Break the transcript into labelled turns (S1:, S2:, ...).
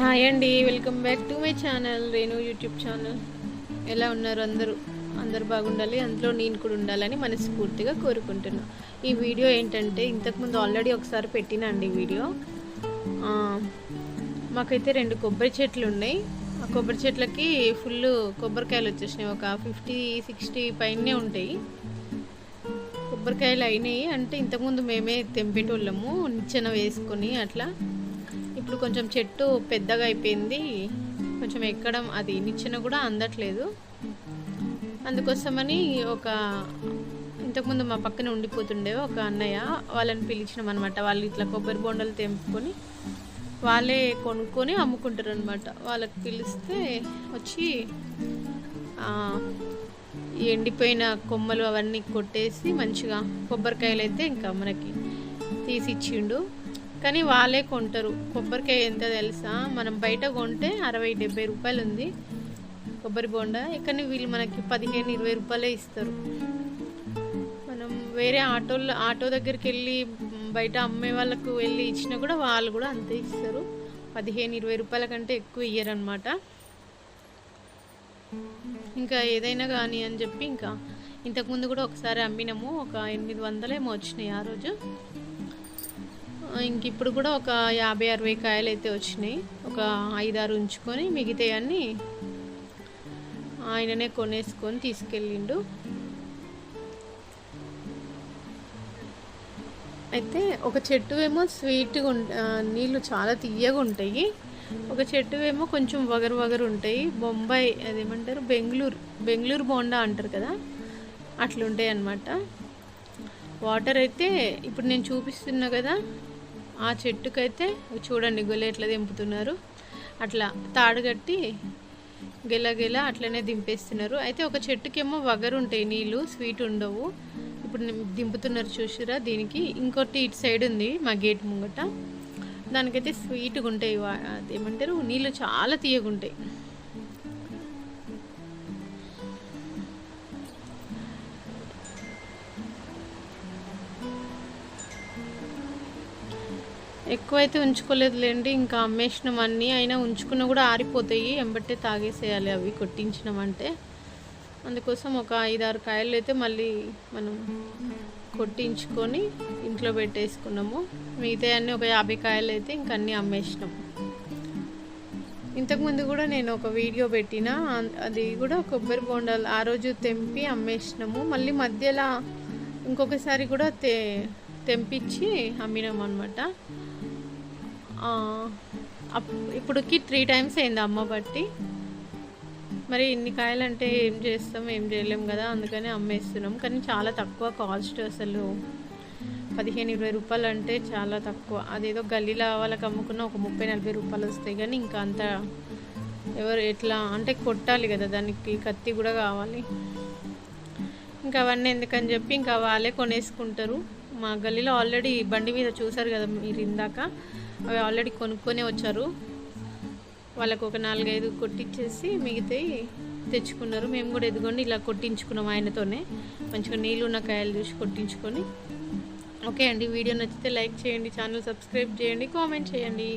S1: Hi అండి welcome back to my channel Renu YouTube channel. ఎలా ఉన్నారు అందరూ? అందరు బాగుండాలి అందులో నేను కూడా ఉండాలని మనస్ఫూర్తిగా కోరుకుంటున్నా. ఈ వీడియో ఏంటంటే ఇంతకుముందు ఆల్రెడీ ఒకసారి పెట్టినా అండి వీడియో. మాకైతే రెండు కొబ్బరి చెట్లు ఉన్నాయి. ఆ కొబ్బరి చెట్లకి ఫుల్ కొబ్బరికాయలు వచ్చేసినాయి. ఒక ఫిఫ్టీ సిక్స్టీ పైనే ఉంటాయి. కొబ్బరికాయలు అయినాయి. అంటే ఇంతకుముందు మేమే తెంపేటోళ్ళము నిచ్చెన వేసుకొని అట్లా. ఇప్పుడు కొంచెం చెట్టు పెద్దగా అయిపోయింది. కొంచెం ఎక్కడం అది నిచ్చెన కూడా అందట్లేదు. అందుకోసమని ఒక ఇంతకుముందు మా పక్కన ఉండిపోతుండే ఒక అన్నయ్య. వాళ్ళని పిలిచినాం అనమాట వాళ్ళు ఇట్లా కొబ్బరి బొండలు తెంపుకొని వాళ్ళే కొనుక్కొని అమ్ముకుంటారు అనమాట వాళ్ళకి పిలిస్తే వచ్చి ఎండిపోయిన కొమ్మలు అవన్నీ కొట్టేసి మంచిగా కొబ్బరికాయలు అయితే ఇంకా మనకి తీసి ఇచ్చిండు కానీ వాళ్ళే కొంటారు. కొబ్బరికాయ ఎంత తెలుసా? మనం బయట కొంటే అరవై డెబ్బై రూపాయలు ఉంది. కొబ్బరి బొండ. కానీ వీళ్ళు మనకి పదిహేను ఇరవై రూపాయలే ఇస్తారు. మనం వేరే ఆటోలో ఆటో దగ్గరికి వెళ్ళి బయట అమ్మే వాళ్ళకు వెళ్ళి ఇచ్చినా కూడా వాళ్ళు కూడా అంతే ఇస్తారు. పదిహేను ఇరవై రూపాయల కంటే ఎక్కువ ఇయ్యరనమాట ఇంకా ఏదైనా కానీ అని చెప్పి ఇంకా ఇంతకుముందు కూడా ఒకసారి అమ్మినాము. ఒక ఎనిమిది వందలేమో వచ్చినాయి ఆ రోజు. ఇంక ఇప్పుడు కూడా ఒక యాభై అరవై కాయలు అయితే వచ్చినాయి. ఒక ఐదారు ఉంచుకొని మిగతాయన్నీ ఆయననే కొనేసుకొని తీసుకెళ్ళిండు. అయితే ఒక చెట్టు ఏమో స్వీట్గా ఉం నీళ్ళు చాలా తీయగా ఉంటాయి. ఒక చెట్టు ఏమో కొంచెం వగరు వగరు ఉంటాయి. బొంబాయి అదేమంటారు? బెంగళూరు బెంగళూరు బోండా అంటారు కదా? అట్లుంటాయి అన్నమాట. వాటర్ అయితే ఇప్పుడు నేను చూపిస్తున్నా కదా ఆ చెట్టుకైతే చూడండి గొల్ల ఎట్లా దింపుతున్నారు. అట్లా తాడు కట్టి గెల అట్లనే దింపేస్తున్నారు. అయితే ఒక చెట్టుకేమో వగరు ఉంటాయి నీళ్ళు స్వీట్ ఉండవు. ఇప్పుడు దింపుతున్నారు చూసిరా దీనికి. ఇంకోటి ఇటు సైడ్ ఉంది మా గేట్ ముంగట. దానికైతే స్వీట్గా ఉంటాయి ఏమంటారు నీళ్ళు చాలా తీయగుంటాయి. ఎక్కువైతే ఉంచుకోలేదులేండి. ఇంకా అమ్మేసినవన్నీ అయినా ఉంచుకున్న కూడా ఆరిపోతాయి. ఎంబట్టే తాగేసేయాలి అవి కొట్టించినామంటే అందుకోసం ఒక ఐదారు కాయలు అయితే మళ్ళీ మనం కొట్టించుకొని ఇంట్లో పెట్టేసుకున్నాము. మిగతా అన్నీ ఒక యాభై కాయలు అయితే ఇంక అన్నీ అమ్మేసినాం. ఇంతకుముందు కూడా నేను ఒక వీడియో పెట్టిన. అది కూడా కొబ్బరి బొండాలు ఆ రోజు తెంపి అమ్మేసినాము. మళ్ళీ మధ్యలో ఇంకొకసారి కూడా తె తెంపించి అమ్మినాం అనమాట ఇప్పుడుకి త్రీ టైమ్స్ అయింది అమ్మ బట్టి. మరి ఇన్ని కాయలు అంటే ఏం చేస్తాం ఏం చేయలేం కదా అందుకని అమ్మేస్తున్నాం కానీ చాలా తక్కువ కాస్ట్ అసలు. పదిహేను ఇరవై రూపాయలు అంటే చాలా తక్కువ. అదేదో గల్లీలో వాళ్ళకి అమ్ముకున్న ఒక ముప్పై నలభై రూపాయలు వస్తాయి. కానీ ఇంకా అంత ఎవరు ఎట్లా అంటే కొట్టాలి కదా దానికి కత్తి కూడా కావాలి. ఇంకా అవన్నీ ఎందుకని చెప్పి ఇంకా వాళ్ళే కొనేసుకుంటారు. మా గల్లీలో ఆల్రెడీ బండి మీద చూసారు కదా మీరు ఇందాక. అవి ఆల్రెడీ కొనుక్కొనే వచ్చారు. వాళ్ళకు ఒక నాలుగైదు కొట్టించేసి మిగతాయి తెచ్చుకున్నారు. మేము కూడా ఎదుగుండి ఇలా కొట్టించుకున్నాం ఆయనతోనే. మంచిగా నీళ్ళు ఉన్న కాయలు చూసి కొట్టించుకొని. ఓకే అండి వీడియో నచ్చితే లైక్ చేయండి ఛానల్ సబ్స్క్రైబ్ చేయండి కామెంట్ చేయండి.